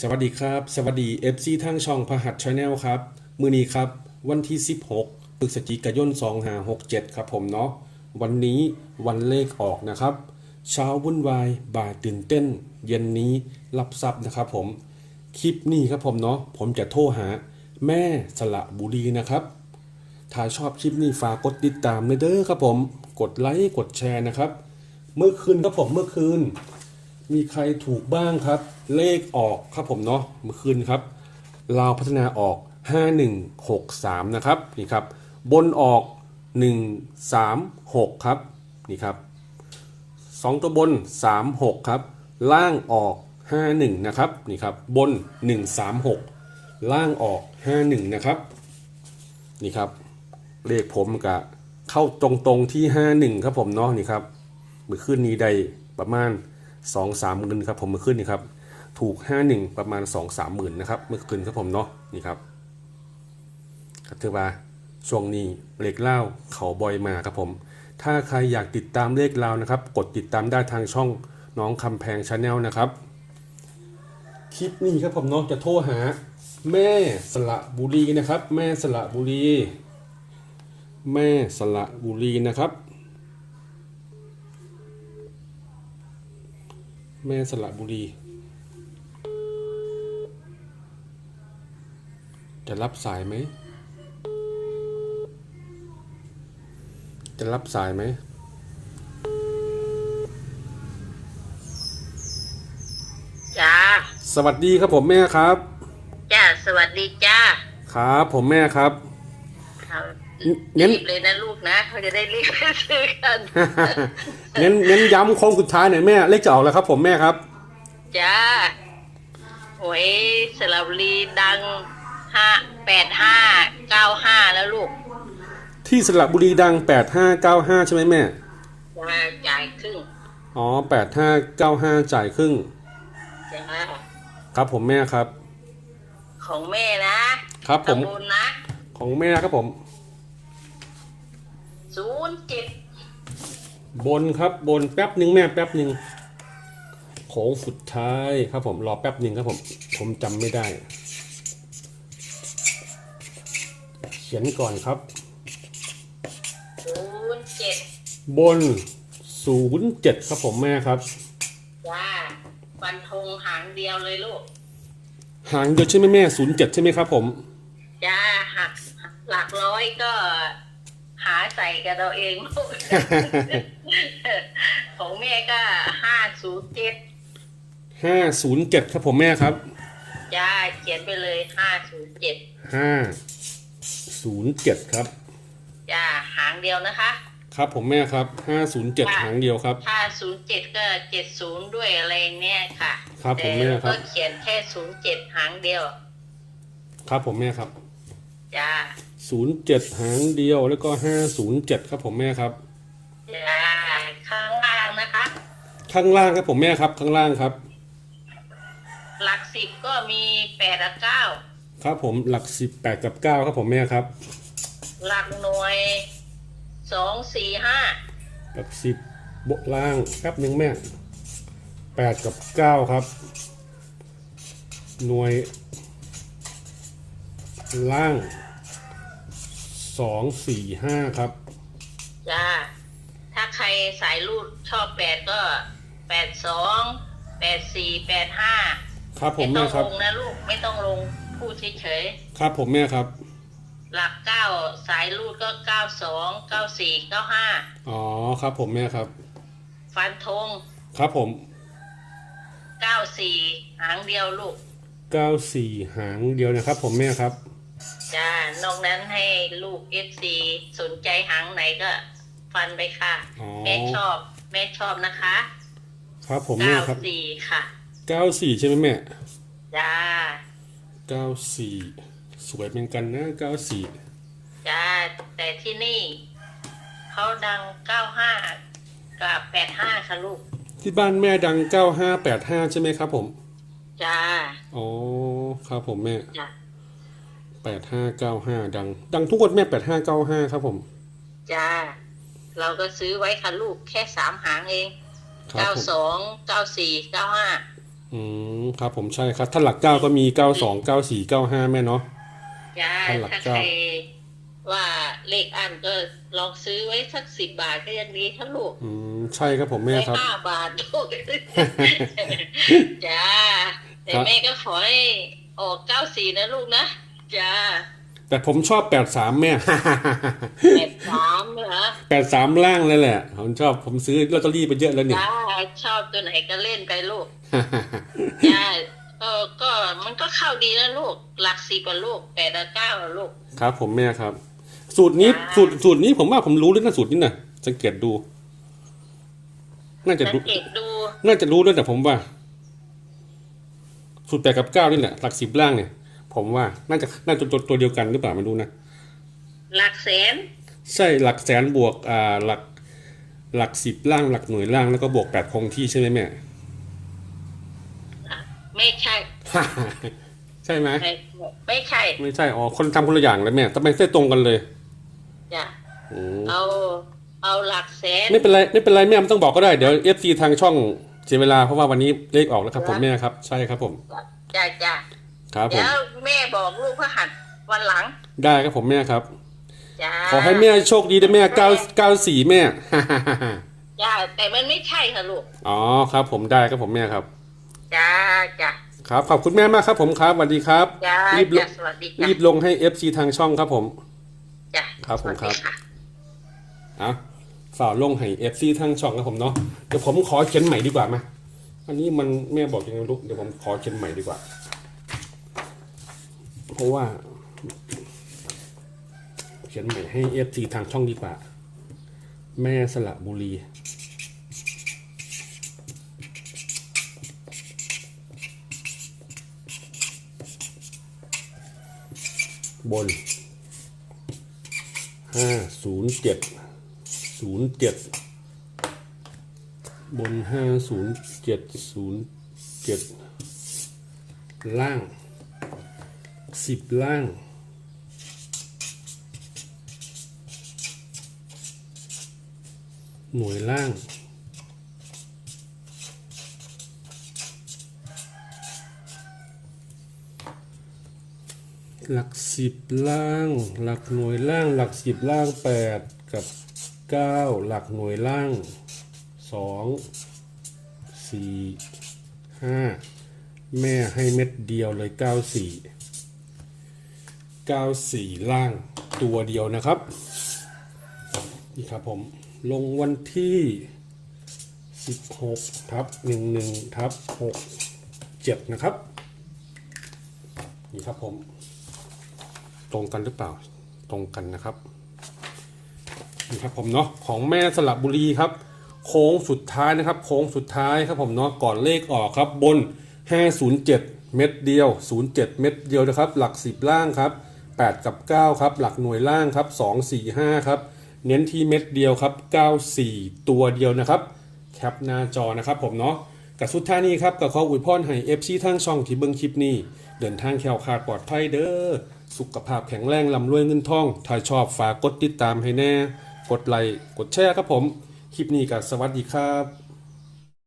สวัสดีครับ สวัสดี FC ทางช่องพหัสชาแนลครับ มือนี้ครับ วันที่ 16พฤศจิกายน2567 ครับผมเนาะ วันนี้วันเลขออกนะครับ เช้าวุ่นวาย บ่ายตื่นเต้น เย็นนี้รับทรัพย์นะครับผม คลิปนี้ครับผมเนาะ ผมจะโทรหาแม่สละบุรีนะครับ ถ้าชอบคลิปนี้ฝากกดติดตามเลยเด้อครับผม กดไลค์ กดแชร์นะครับ เมื่อคืนครับผม เมื่อคืน มีใครถูกบ้างครับ เลขออกครับผมเนาะเมื่อคืนครับลาวพัฒนาออก 5163 นะครับนี่ครับ บนออก 136 ครับนี่ครับ 2 ตัวบน 36 ครับ ล่างออก 51 นะครับนี่ครับ บน 136 ล่างออก 51 นะครับนี่ครับ เลขผมกับเข้าตรงๆที่ 51 ครับผมเนาะนี่ครับเมื่อคืนนี้ได้ประมาณ 2 3หมื่นครับผมเมื่อคืนนี้ครับถูก51ประมาณ2 3หมื่นนะครับเมื่อคืนครับผมเนาะนี่ครับครับถือว่าช่วงนี้เลขเล่าเขาบอยมาครับผม ถ้าใครอยากติดตามเลขเล่านะครับ กดติดตามได้ทางช่องน้องคำแพงชาแนลนะครับ คลิปนี้ครับผมเนาะจะโทรหา แม่สละบุรีนะครับ แม่สละบุรี แม่สละบุรีนะครับ แม่สละบุรี จะรับสายไหม จะรับสายไหม จ้า สวัสดีครับผมแม่ครับ จ้า สวัสดีจ้า ครับผมแม่ครับค รับงั้นรีบเลยนะลูกนะเขาจะได้รีบไปซื้อกันงั้นงั้นย้ำโค้งสุดท้ายหน่อยแม่เลขจะออกแล้วครับผมแม่ครับ จ้าหวยสระบุรีดังห้าแปดห้าเก้าห้าแล้วลูกที่สระบุรีดัง 8595 ใช่ไหมแม่จ้าจ่ายครึ่งอ๋อ 8595 จ่ายครึ่ง จ้าครับผมแม่ครับ ของแม่นะครับผมตะบุญนะ ของแม่ครับผม ศูนย์เจ็ดบนครับบนแป๊บหนึ่งแม่แป๊บหนึ่งโค้งสุดท้ายครับผมรอแป๊บหนึ่งครับผมผมจำไม่ได้ เขียนก่อนครับ ศูนย์เจ็ดบน 07 ครับผมแม่ครับ จ้าฟันธงหางเดียวเลยลูก หางเดียวใช่ไหมแม่ 07 ใช่ไหมครับผม จ้าหักหลักร้อยก็ หาใส่กันเราเองลูกของแม่ก็ห้าศูนย์เจ็ด507ครับผมแม่ครับจ้าเขียนไปเลยห้าศูนย์เจ็ด507ครับจ้าหางเดียวนะคะ ครับผมแม่ครับ507หางเดียวครับถ้าศูนย์เจ็ดก็เจ็ดศูนย์ด้วยอะไรเนี่ยค่ะ ครับผมแต่แม่ครับก็เขียนแค่ศูนย์เจ็ดหางเดียว ครับผมแม่ครับ จ้า07หางเดียวแล้วก็507ครับผมแม่ครับ จ้าข้างล่างนะคะ ข้างล่างครับผมแม่ครับ ข้างล่างครับ หลักสิบก็มีแปดกับเก้าครับผมหลัก18กับ9ครับผมแม่ครับ หลักหน่วยสองสี่ห้าหลัก10บนล่างแป๊บหนึ่งแม่8กับ9ครับ หน่วย ล่าง2 4 5ครับ จ้า ถ้าใครสายรูดชอบแปดก็แปดสองแปดสี่แปดห้าครับผมไม่แม่ต้องครัลบงนะลูกไม่ต้องลงพูดเฉยครับผมแม่ครับ ๆหลักเก้าสายรูดก็เก้าสองเก้าสี่เก้าห้าอ๋อครับผมแม่ครับ ฟันธงครับผมเก้าสี่หางเดียวลูก94หางเดียวนะครับ ผมแม่ครับ จ้านอกนั้นให้ลูกเอฟซีสนใจหางไหนก็ฟันไปค่ะ อ๋อ แม่ชอบ แม่ชอบนะคะครับผมแม่เก้าครับสี่ค่ะ94ใช่ไหมแม่จ้า94สวยเหมือนกันนะ94จ้า แต่ที่นี่ เขาดังเก้าห้ากับแปดห้าค่ะลูก ที่บ้านแม่ดัง9585ใช่ไหมครับผมจ้า อ๋อครับผมแม่ จ้า8595ดัง ดังทุกคนแม่8595ครับผม จ้า เราก็ซื้อไว้ค่ะลูกแค่สามหางเองครับเก้าผมสองเก้าสี่เก้าห้าออืมครับผมใช่ครับ ถ้าหลักเก้าก็มีเก้าสองเก้าสี่เก้าห้าแม่เนาะจ้าถ้าหลักถ้าเก้าใครว่าเลขอันก็ลองซื้อไว้สักสิบบาทก็ยังดีทั้งลูก อืมใช่ครับผมแม่ได้ครับห้าบาทลูกจ้าแต่ครับแม่ก็ขอให้ออกเก้าสี่นะลูกนะ จ้าแต่ผมชอบแปดสามแม่แปดสามเหรอแปดสามล่างเลยแหละ ผมชอบผมซื้อลอตเตอรี่ไปเยอะแล้วเนี่ยจ้าชอบตัวไหนก็เล่นไปลูกจ้าก็ก็มันก็เข้าดีนะลูก หลักสี่กว่าลูกแปดกับเก้าอะลูก ครับ ผมแม่ครับ สูตรนี้จ้าสูตรสูตรนี้ผมว่าผมรู้เลยนะสูตรนี้นะสังเกตดู น่าจะสังรู้เกตดูน่าจะรู้ด้วยแต่ผมว่า สูตรแปดกับเก้านี่แหละหลักสิบล่างเนี่ย ผมว่าน่าจะน่าจะตัวตัวเดียวกันหรือเปล่าไม่รู้นะหลักแสน ใช่หลักแสนบวกอ่าหลักหลักสิบล่างหลักหน่วยล่างแล้วก็บวกแปดคงที่ใช่ไหมแม่อะไม่ใช่ ใช่ไหมไม่ไม่ใช่ ไม่ใช่อ๋อคนทำคนละอย่างเลยแม่ทำไมเส้นตรงกันเลยจ้ะอืมเอาเอาหลักแสนไม่เป็นไรไม่เป็นไรแม่ไม่ต้องบอกก็ได้เดี๋ยวเอฟซีทางช่องเสียเวลาเพราะว่าวันนี้เลขออกแล้วครับผมแม่ครับ ใช่ครับผมจ้ะจ้ะ ครับผเดี๋มยวแม่บอกลูกพระหัสวันหลัง ได้ครับผมแม่ครับ จ้าขอให้แม่โชคดีนะแม่เก้าเก้าสี่แม่ จ้าแต่มันไม่ใช่ค่ะลูก อ๋อครับ ผมได้ครับผมแม่ครับ จ้าจ้าครับ ขอบคุณแม่มากครับผมครับสวัสดีครับ จ้ารีบลจ้างสวัสดีจ้ารีบลงให้ FC ทางช่องครับผม จ้าครับผมครับ สวัสดีะ อะฝ่ากลงให้ FC ทางช่องครับผมเนาะเดี๋ยวผมขอเขียนใหม่ดีกว่ามาอันนี้มันแม่บอกยังไงไม่รู้เดี๋ยวผมขอเขียนใหม่ดีกว่า เพราะว่า เขียนใหม่ให้ FC ทางช่องดีกว่า แม่สละบุรีบน ห้าศูนย์เจ็ดศูนย์เจ็ดบนห้าศูนย์เจ็ดศูนย์เจ็ดล่าง สิบล่าง หน่วยล่าง หลักสิบล่าง หลักหน่วยล่าง หลักสิบล่างแปดกับเก้าหลักหน่วยล่างสองสี่ห้าแม่ให้เม็ดเดียวเลยเก้าสี่ เก้าสี่ล่างตัวเดียวนะครับ นี่ครับผมลงวันที่สิบหกทับหนึ่งหนึ่งทับหกเจ็ดนะครับ นี่ครับผม ตรงกันหรือเปล่า ตรงกันนะครับ นี่ครับผมเนาะของแม่สลับบุรีครับ โค้งสุดท้ายนะครับ โค้งสุดท้ายครับผมเนาะก่อนเลขออกครับบน 507 เม็ดเดียว 07 เม็ดเดียวนะครับ หลัก 10 ล่างครับ 8 กับ 9 ครับ หลักหน่วยล่างครับ 2 4 5 ครับ เน้นที่เม็ดเดียวครับ 94 ตัวเดียวนะครับ แคปหน้าจอนะครับผมเนาะกับสุดท้ายนี้ครับกับขออวยพรให้เอฟซีทั้งช่องที่เบิ่งคลิปนี้ เดินทางแคล้วคลาดปลอดภัยเด้อ สุขภาพแข็งแรงลำรวยเงินทอง ถ้าชอบฝากกดติดตามให้แน่ กดไลค์ กดแชร์ครับผม คลิปนี้ก็สวัสดีครับ